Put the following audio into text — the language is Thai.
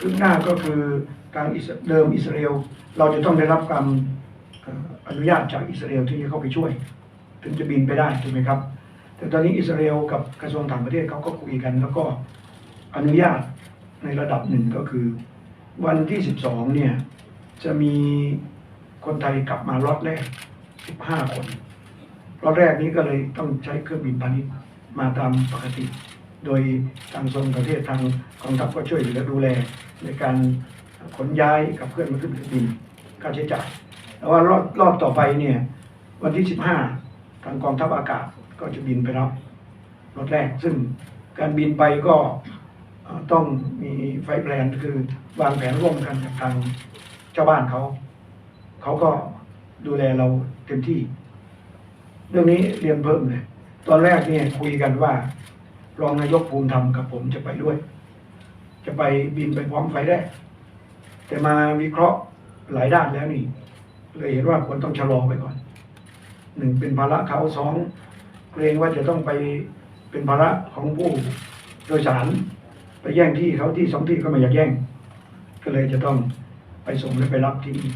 คืบหน้าก็คือทางเดิมอิสราเอลเราจะต้องได้รับการเอ่ออนุญาตจากอิสราเอลที่จะเข้าไปช่วย ถึงจะบินไปได้ถูกไหมครับ แต่ตอนนี้อิสราเอลกับกระทรวงต่างประเทศเขาก็คุยกัน แล้วก็อนุญาตในระดับหนึ่งก็คือ วันที่ 12 เนี่ย จะมีคนไทยกลับมาล็อตแรก 15 คนล็อตแรกนี้ก็เลยต้องใช้เครื่องบินพาณิชย์มาตามปกติ โดยทางทรงประเทศทางกองทัพก็ช่วยเหลือดูแลในการขนย้ายกับเพื่อนมาขึ้นเครื่องบินค่าใช้จ่ายแต่ว่ารอบรอบต่อไปเนี่ยวันที่ 15 ทางกองทัพอากาศก็จะบินไปรับรถแรก ซึ่งการบินไปก็ต้องมีไฟแพลนคือวางแผนร่วมกันกับทางเจ้าบ้านเขาเขาก็ดูแลเราเต็มที่ เรื่องนี้เรียนเพิ่มเลยตอนแรกเนี่ยคุยกันว่า รองนายกภูมิธรรมกับผมจะไปด้วย จะไปบินไปพร้อมไฟแรก แต่มาวิเคราะห์หลายด้านแล้วนี่เลยเห็นว่าควรต้องชะลอไปก่อนหนึ่งเป็นภาระเขาสองเกรงว่าจะต้องไปเป็นภาระของผู้โดยสารไปแย่งที่เขาที่สองที่ก็ไม่อยากแย่ง ก็เลยจะต้องไปส่งและไปรับที่นี่